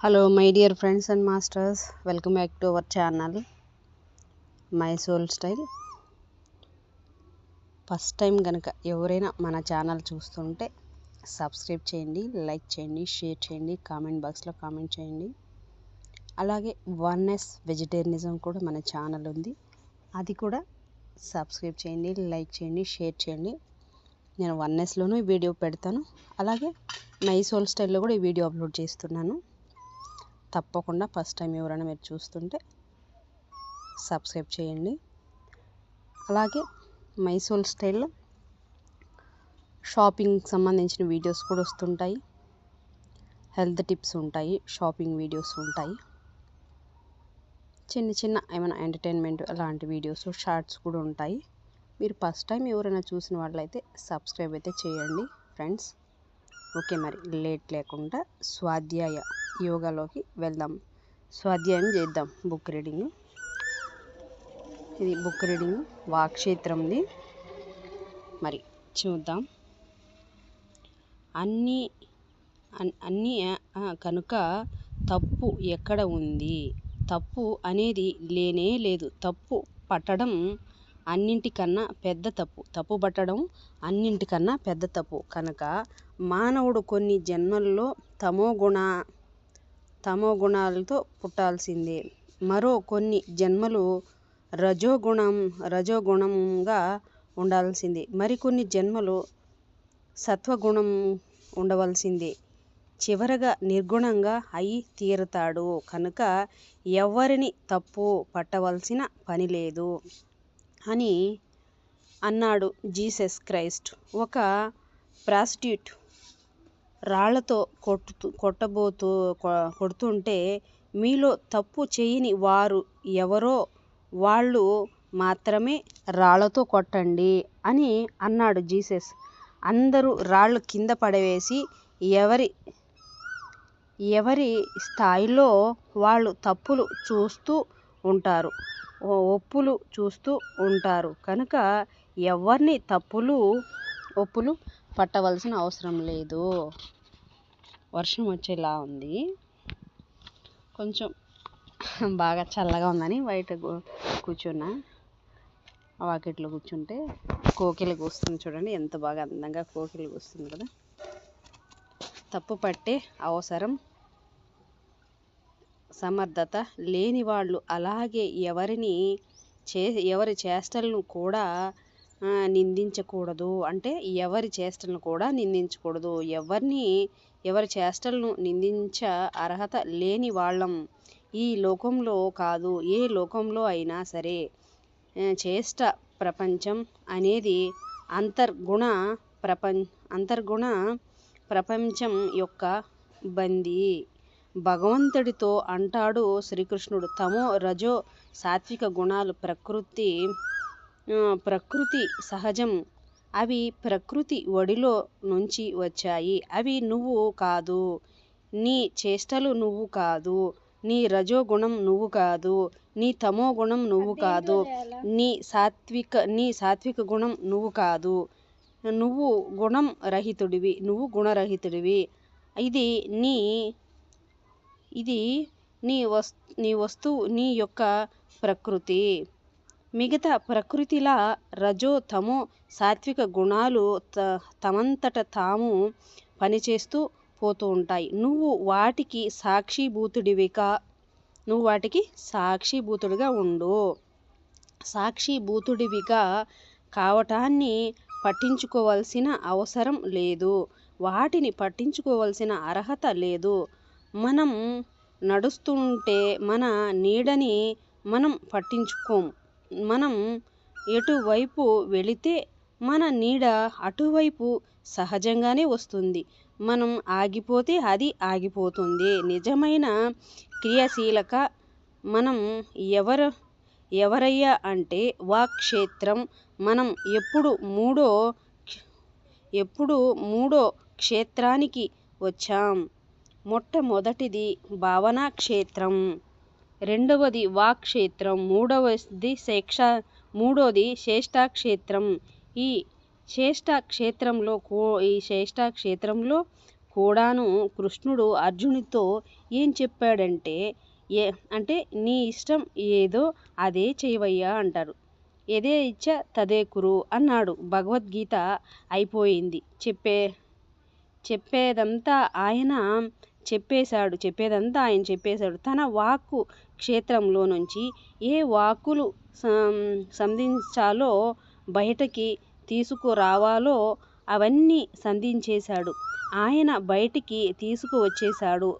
Hello my dear friends and masters welcome back to our channel my soul style first time కనుక ఎవరైనా మన channel చూస్తుంటే subscribe చేయండి like చేయండి share చేయండి కామెంట్ బాక్స్లో కామెంట్ చేయండి. అలాగే వన్నెస్ వెజిటేరియనిజం కూడా మన ఛానల్ ఉంది. అది కూడా సబ్స్క్రైబ్ చేయండి లైక్ చేయండి షేర్ చేయండి. నేను వన్నెస్లోనూ ఈ వీడియో పెడతాను. అలాగే మై సోల్ స్టైల్లో కూడా ఈ వీడియో అప్లోడ్ చేస్తున్నాను. తప్పకుండా ఫస్ట్ టైం ఎవరైనా మీరు చూస్తుంటే సబ్స్క్రైబ్ చేయండి. అలాగే మైసూల్ స్టైల్లో షాపింగ్ సంబంధించిన వీడియోస్ కూడా వస్తుంటాయి. హెల్త్ టిప్స్ ఉంటాయి షాపింగ్ వీడియోస్ ఉంటాయి. చిన్న చిన్న ఏమైనా ఎంటర్టైన్మెంట్ అలాంటి వీడియోస్ షార్ట్స్ కూడా ఉంటాయి. మీరు ఫస్ట్ టైం ఎవరైనా చూసిన వాళ్ళైతే సబ్స్క్రైబ్ అయితే చేయండి ఫ్రెండ్స్. ఓకే మరి లేట్ లేకుండా స్వాధ్యాయ యోగాలోకి వెళ్దాం. స్వాధ్యాయం చేద్దాం బుక్ రీడింగ్. ఇది బుక్ రీడింగ్ వాక్షేత్రంది మరి చూద్దాం. అన్నీ అన్నీ కనుక తప్పు ఎక్కడ ఉంది? తప్పు అనేది లేనే లేదు. తప్పు పట్టడం అన్నింటికన్నా పెద్ద తప్పు. తప్పు పట్టడం అన్నింటికన్నా పెద్ద తప్పు. కనుక మానవుడు కొన్ని జన్మల్లో తమో గుణ తమో గుణాలతో పుట్టాల్సిందే. మరో కొన్ని జన్మలు రజోగుణం రజోగుణంగా ఉండాల్సిందే. మరికొన్ని జన్మలు సత్వగుణం ఉండవలసిందే. చివరగా నిర్గుణంగా అయి తీరతాడు. కనుక ఎవరిని తప్పు పట్టవలసిన పని లేదు. అని అన్నాడు జీసస్ క్రైస్ట్. ఒక ప్రాస్టిట్యూట్ రాళ్ళతో కొట్టు కొట్టబోతూ కొడుతుంటే మీలో తప్పు చేయని వారు ఎవరో వాళ్ళు మాత్రమే రాళ్ళతో కొట్టండి అని అన్నాడు జీసస్. అందరూ రాళ్ళు కింద పడవేసి ఎవరి ఎవరి స్థాయిలో వాళ్ళు తప్పులు చూస్తూ ఉంటారు. ఒప్పులు చూస్తూ ఉంటారు. కనుక ఎవరిని తప్పులు ఒప్పులు పట్టవలసిన అవసరం లేదు. వర్షం వచ్చేలా ఉంది. కొంచెం బాగా చల్లగా ఉందని బయట కూర్చున్నా. వాకిట్లో కూర్చుంటే కోకిలు కూస్తుంది చూడండి. ఎంత బాగా అందంగా కోకిలు కూస్తుంది కదా. తప్పు పట్టే అవసరం సమర్థత లేని వాళ్ళు అలాగే ఎవరిని చే ఎవరి చేష్టలను కూడా నిందించకూడదు. అంటే ఎవరి చేష్టలను కూడా నిందించకూడదు. ఎవరిని ఎవరి చేష్టలను నిందించ అర్హత లేని వాళ్ళం ఈ లోకంలో కాదు. ఏ లోకంలో అయినా సరే చేష్ట ప్రపంచం అనేది అంతర్గుణ ప్రపంచ అంతర్గుణ ప్రపంచం యొక్క బందీ. భగవంతుడితో అంటాడు శ్రీకృష్ణుడు. తమో రజో సాత్విక గుణాలు ప్రకృతి ప్రకృతి సహజం. అవి ప్రకృతి ఒడిలో నుంచి వచ్చాయి. అవి నువ్వు కాదు. నీ చేష్టలు నువ్వు కాదు. నీ రజో గుణం నువ్వు కాదు. నీ తమో గుణం నువ్వు కాదు. నీ సాత్విక నీ సాత్విక గుణం నువ్వు కాదు. నువ్వు గుణం రహితుడివి. నువ్వు గుణరహితుడివి. ఇది నీ ఇది నీ వస్ నీ వస్తువు నీ యొక్క ప్రకృతి. మిగతా ప్రకృతిలా రజో తమో సాత్విక గుణాలు త తమంతట తాము పనిచేస్తూ పోతూ ఉంటాయి. నువ్వు వాటికి సాక్షిభూతుడివిగా నువ్వు వాటికి సాక్షిభూతుడిగా ఉండు. సాక్షిభూతుడివిగా కావటాన్ని పట్టించుకోవాల్సిన అవసరం లేదు. వాటిని పట్టించుకోవాల్సిన అర్హత లేదు. మనం నడుస్తుంటే మన నీడని మనం పట్టించుకోం. మనం ఎటువైపు వెళితే మన నీడ అటువైపు సహజంగానే వస్తుంది. మనం ఆగిపోతే అది ఆగిపోతుంది. నిజమైన క్రియాశీలక మనం ఎవరు ఎవరయ్యా అంటే వాక్షేత్రం మనం ఎప్పుడు మూడో ఎప్పుడు మూడో క్షేత్రానికి వచ్చాం. మొట్టమొదటిది భావనా క్షేత్రం రెండవది వాక్షేత్రం మూడవది శేక్ష మూడోది క్షేత్రం ఈ క్షేత్రంలో కూ ఈ క్షేత్రంలో కూడాను కృష్ణుడు అర్జునుడితో ఏం చెప్పాడంటే ఏ అంటే నీ ఇష్టం ఏదో అదే చేయవయ్యా అంటారు. ఏదే ఇచ్చ తదే కురు అన్నాడు. భగవద్గీత అయిపోయింది. చెప్పే చెప్పేదంతా ఆయన చెప్పేశాడు చెప్పేదంతా ఆయన చెప్పేశాడు. తన వాక్కు క్షేత్రంలో నుంచి ఏ వాక్కులు సంధించాలో బయటకి తీసుకురావాలో అవన్నీ సంధించేశాడు. ఆయన బయటికి తీసుకువచ్చేశాడు.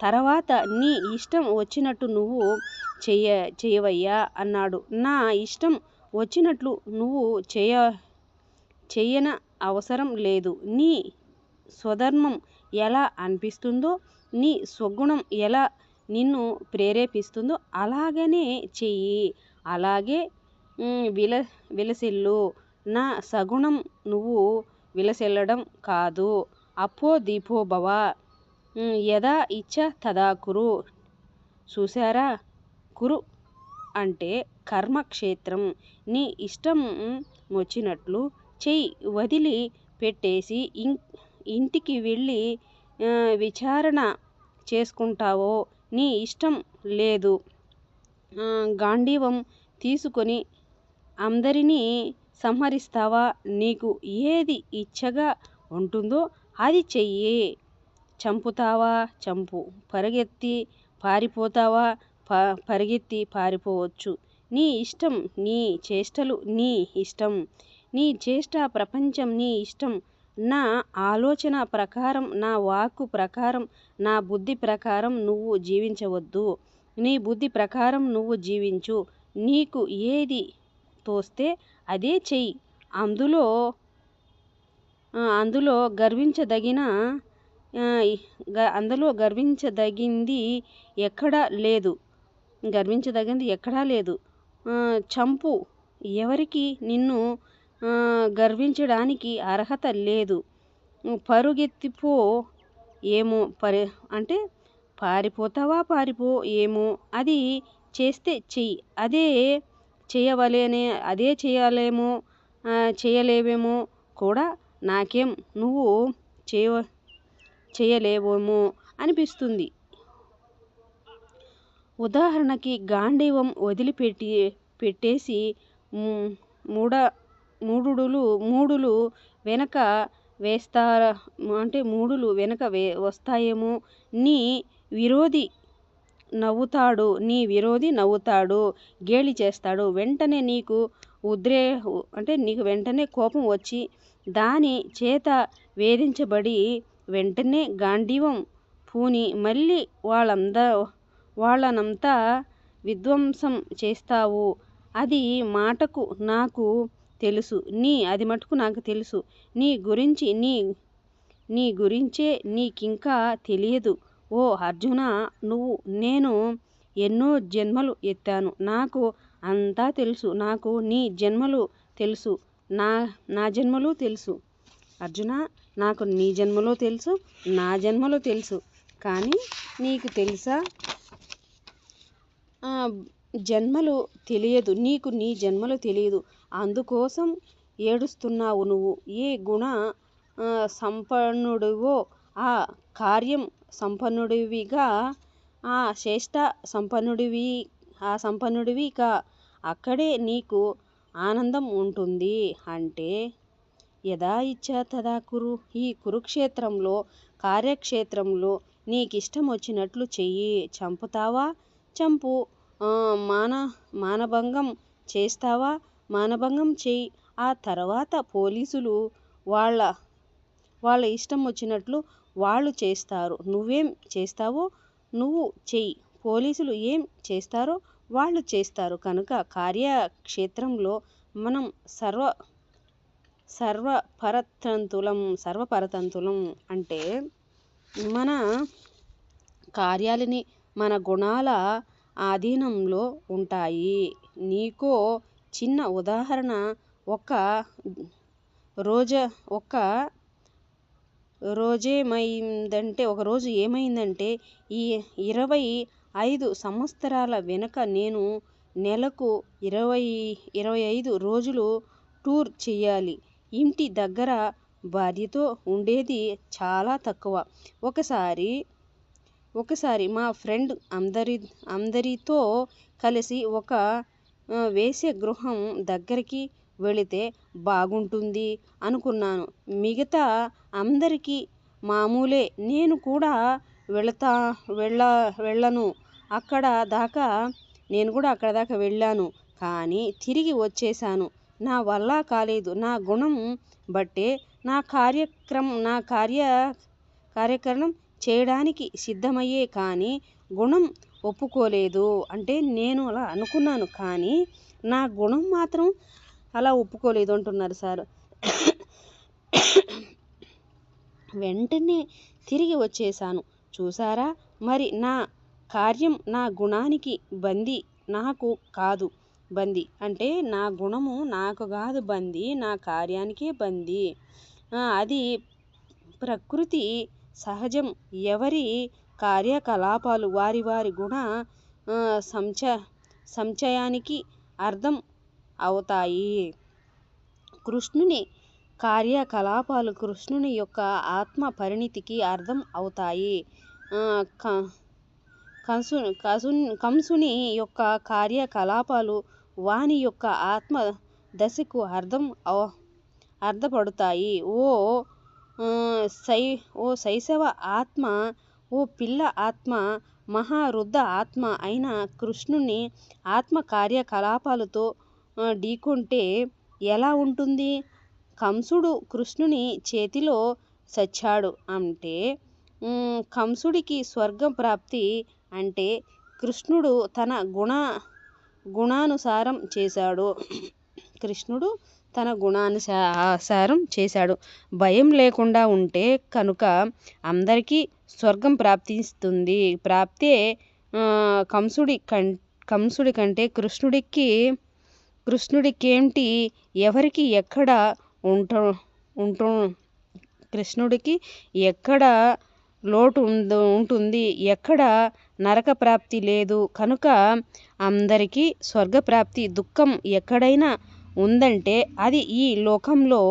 తర్వాత నీ ఇష్టం వచ్చినట్టు నువ్వు చెయ్య చేయవయ్యా అన్నాడు. నా ఇష్టం వచ్చినట్లు నువ్వు చేయ చేయన అవసరం లేదు. నీ స్వధర్మం ఎలా అనిపిస్తుందో నీ స్వగుణం ఎలా నిన్ను ప్రేరేపిస్తుందో అలాగనే చెయ్యి. అలాగే విల విలసిల్లు. నా సగుణం నువ్వు విలసిల్లడం కాదు. అప్పో దీపో భవ. యదా ఇచ్చ తదా కురు. చూసారా కురు అంటే కర్మక్షేత్రం. నీ ఇష్టం వచ్చినట్లు చెయ్యి వదిలి పెట్టేసి ఇం ఇంటికి వెళ్ళి విచారణ చేసుకుంటావో నీ ఇష్టం లేదు. గాంధీవం తీసుకొని అందరినీ సంహరిస్తావా? నీకు ఏది ఇచ్చగా ఉంటుందో అది చెయ్యి. చంపుతావా? చంపు. పరిగెత్తి పారిపోతావా? ప పరిగెత్తి పారిపోవచ్చు. నీ ఇష్టం నీ చేష్టలు నీ ఇష్టం. నీ చేష్ట ప్రపంచం నీ ఇష్టం. నా ఆలోచన ప్రకారం నా వాక్కు ప్రకారం నా బుద్ధి ప్రకారం నువ్వు జీవించవద్దు. నీ బుద్ధి ప్రకారం నువ్వు జీవించు. నీకు ఏది తోస్తే అదే చెయ్యి. అందులో అందులో గర్వించదగిన అందులో గర్వించదగింది ఎక్కడా లేదు. గర్వించదగింది ఎక్కడా లేదు. చంపు. ఎవరికి? నిన్ను గర్వించడానికి అర్హత లేదు. పరుగెత్తిపో ఏమో పరి అంటే పారిపోతావా పారిపో ఏమో అది చేస్తే చెయ్యి. అదే చేయవలేనే అదే చేయలేమో చేయలేవేమో కూడా నాకేం నువ్వు చేయ చేయలేవేమో అనిపిస్తుంది. ఉదాహరణకి గాంధీవం వదిలిపెట్టి పెట్టేసి మూడ మూడులు మూడులు వెనక వేస్తారా? అంటే మూడులు వెనక వే వస్తాయేమో? నీ విరోధి నవ్వుతాడు నీ విరోధి నవ్వుతాడు గేలి చేస్తాడు. వెంటనే నీకు ఉద్రే అంటే నీకు వెంటనే కోపం వచ్చి దాని చేత వేధించబడి వెంటనే గాంధీవం పూని మళ్ళీ వాళ్ళంద వాళ్ళనంతా విధ్వంసం చేస్తావు. అది మాటకు నాకు తెలుసు. నీ అది మటుకు నాకు తెలుసు. నీ గురించి నీ నీ గురించే నీకింకా తెలియదు. ఓ అర్జున నువ్వు నేను ఎన్నో జన్మలు ఎత్తాను. నాకు అంతా తెలుసు. నాకు నీ జన్మలు తెలుసు. నా నా జన్మలు తెలుసు. అర్జున నాకు నీ జన్మలో తెలుసు నా జన్మలో తెలుసు. కానీ నీకు తెలుసా? జన్మలు తెలియదు. నీకు నీ జన్మలు తెలియదు. అందుకోసం ఏడుస్తున్నావు నువ్వు. ఏ గుణ సంపన్నుడివో ఆ కార్యం సంపన్నుడివిగా ఆ శ్రేష్ట సంపన్నుడివి ఆ సంపన్నుడివి కా అక్కడే నీకు ఆనందం ఉంటుంది అంటే యదా ఇచ్చా తదా కురు. ఈ కురుక్షేత్రంలో కార్యక్షేత్రంలో నీకిష్టం వచ్చినట్లు చెయ్యి. చంపుతావా? చంపు. మాన మానభంగం చేస్తావా? మానభంగం చేయి. ఆ తర్వాత పోలీసులు వాళ్ళ వాళ్ళ ఇష్టం వచ్చినట్లు వాళ్ళు చేస్తారు. నువ్వేం చేస్తావో నువ్వు చెయ్యి. పోలీసులు ఏం చేస్తారో వాళ్ళు చేస్తారు. కనుక కార్యక్షేత్రంలో మనం సర్వ సర్వపరతంతులం సర్వపరతంతులం అంటే మన కార్యాలని మన గుణాల ఆధీనంలో ఉంటాయి. నీకో చిన్న ఉదాహరణ. ఒక రోజ ఒక రోజేమైందంటే ఒకరోజు ఏమైందంటే ఈ ఇరవై ఐదు సంవత్సరాల వెనక నేను నెలకు ఇరవై ఇరవై ఐదు రోజులు టూర్ చెయ్యాలి. ఇంటి దగ్గర భార్యతో ఉండేది చాలా తక్కువ. ఒకసారి ఒకసారి మా ఫ్రెండ్ అందరి అందరితో కలిసి ఒక వేసే గృహం దగ్గరికి వెళితే బాగుంటుంది అనుకున్నాను. మిగతా అందరికీ మామూలే. నేను కూడా వెళతా వెళ్ళ వెళ్ళను. అక్కడ దాకా నేను కూడా అక్కడ దాకా వెళ్ళాను. కానీ తిరిగి వచ్చేసాను నా వల్ల కాలేదు. నా గుణం బట్టే నా కార్యక్రమం నా కార్య కార్యక్రమం చేయడానికి సిద్ధమయ్యే కానీ గుణం ఒప్పుకోలేదు అంటే నేను అలా అనుకున్నాను కానీ నా గుణం మాత్రం అలా ఒప్పుకోలేదు అంటున్నారు సార్. వెంటనే తిరిగి వచ్చేసాను చూసారా మరి నా కార్యం నా గుణానికి బంది నాకు కాదు. బంది అంటే నా గుణము నాకు కాదు బంది నా కార్యానికే బంది. అది ప్రకృతి సహజం. ఎవరి కార్యకలాపాలు వారి వారి గుణ సంచ సంచయానికి అర్థం అవుతాయి. కృష్ణుని కార్యకలాపాలు కృష్ణుని యొక్క ఆత్మ పరిణితికి అర్థం అవుతాయి. కంసు కసు కంసుని యొక్క కార్యకలాపాలు వాని యొక్క ఆత్మ దశకు అర్థం అర్థపడుతాయి. ఓ శై ఓ శైశవ ఆత్మ ఓ పిల్ల ఆత్మ మహారుద్ధ ఆత్మ అయిన కృష్ణుని ఆత్మ కార్యకలాపాలతో ఢీకొంటే ఎలా ఉంటుంది? కంసుడు కృష్ణుని చేతిలో చచ్చాడు అంటే కంసుడికి స్వర్గం ప్రాప్తి అంటే కృష్ణుడు తన గుణ గుణానుసారం చేశాడు. కృష్ణుడు తన గుణానుసారం చేశాడు. భయం లేకుండా ఉంటే కనుక అందరికీ స్వర్గం ప్రాప్తిస్తుంది. ప్రాప్తే కంసుడి కం కంసుడి కంటే కృష్ణుడికి కృష్ణుడికేంటి ఎవరికి ఎక్కడ ఉంట ఉంటు కృష్ణుడికి ఎక్కడ లోటు ఉందో ఉంటుంది ఎక్కడ నరక ప్రాప్తి లేదు. కనుక అందరికీ స్వర్గప్రాప్తి దుఃఖం ఎక్కడైనా ఉందంటే అది ఈ లోకంలో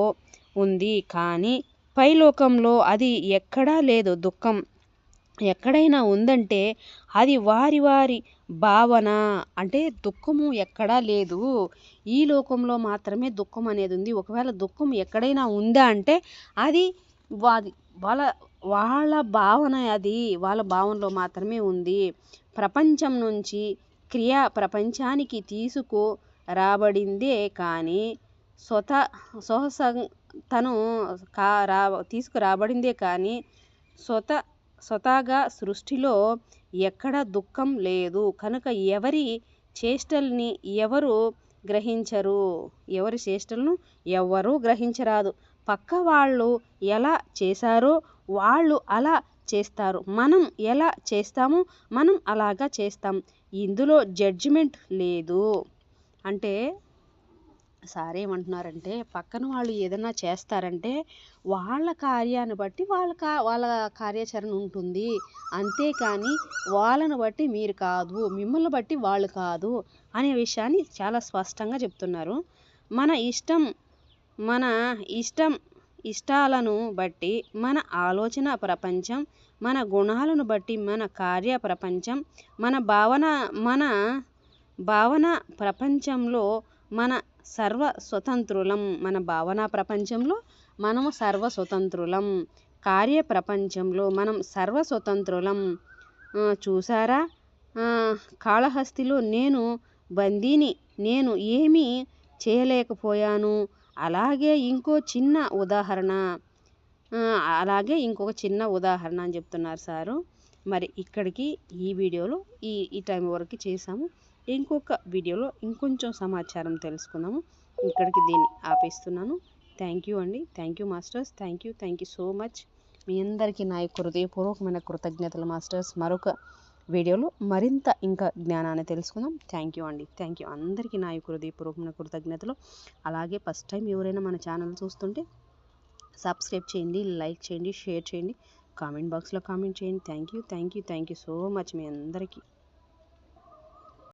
ఉంది కానీ పై లోకంలో అది ఎక్కడా లేదు. దుఃఖం ఎక్కడైనా ఉందంటే అది వారి వారి భావన. అంటే దుఃఖము ఎక్కడా లేదు. ఈ లోకంలో మాత్రమే దుఃఖం అనేది ఉంది. ఒకవేళ దుఃఖం ఎక్కడైనా ఉందా అంటే అది వాది వాళ్ళ వాళ్ళ భావన అది. వాళ్ళ భావనలో మాత్రమే ఉంది. ప్రపంచం నుంచి క్రియా ప్రపంచానికి తీసుకు రాబడిందే కానీ స్వత సొహస తను కా రా తీసుకురాబడిందే కానీ స్వత స్వతహాగా సృష్టిలో ఎక్కడ దుఃఖం లేదు. కనుక ఎవరి చేష్టల్ని ఎవరు గ్రహించరు? ఎవరి చేష్టలను ఎవరూ గ్రహించరాదు. పక్క వాళ్ళు ఎలా చేశారో వాళ్ళు అలా చేస్తారు. మనం ఎలా చేస్తామో మనం అలాగా చేస్తాం. ఇందులో జడ్జిమెంట్ లేదు. అంటే సార్ ఏమంటున్నారంటే పక్కన వాళ్ళు ఏదైనా చేస్తారంటే వాళ్ళ కార్యాన్ని బట్టి వాళ్ళ కా వాళ్ళ కార్యాచరణ ఉంటుంది. అంతేకాని వాళ్ళను బట్టి మీరు కాదు మిమ్మల్ని బట్టి వాళ్ళు కాదు అనే విషయాన్ని చాలా స్పష్టంగా చెప్తున్నారు. మన ఇష్టం మన ఇష్టం ఇష్టాలను బట్టి మన ఆలోచన ప్రపంచం మన గుణాలను బట్టి మన కార్య ప్రపంచం మన భావన మన భావన ప్రపంచంలో మన సర్వ స్వతంత్రులం మన భావన ప్రపంచంలో మనము సర్వ స్వతంత్రులం కార్య ప్రపంచంలో మనం సర్వ స్వతంత్రులం చూసారా కాళహస్తిలో నేను బందీని నేను ఏమీ చేయలేకపోయాను. అలాగే ఇంకో చిన్న ఉదాహరణ. అలాగే ఇంకొక చిన్న ఉదాహరణ అని చెప్తున్నారు సారు. మరి ఇక్కడికి ఈ వీడియోలో ఈ ఈ టైం వరకు చేసాము ఇంకొక వీడియోలో ఇంకొంచెం సమాచారం తెలుసుకుందాము. ఇక్కడికి దీన్ని ఆపేస్తున్నాను. థ్యాంక్ యూ అండి. Thank you masters thank you thank you so much మీ అందరికీ నా యొక్క హృదయపూర్వకమైన కృతజ్ఞతలు మాస్టర్స్ మరొక వీడియోలో మరింత ఇంకా జ్ఞానాన్ని తెలుసుకుందాం. థ్యాంక్ యూ అండి. థ్యాంక్ యూ అందరికీ నా యొక్క హృదయపూర్వకమైన కృతజ్ఞతలు. అలాగే ఫస్ట్ టైం ఎవరైనా మన ఛానల్ చూస్తుంటే సబ్స్క్రైబ్ చేయండి లైక్ చేయండి షేర్ చేయండి. కామెంట్ బాక్స్లో కామెంట్ చేయండి. Thank you thank you thank you so much మీ అందరికీ.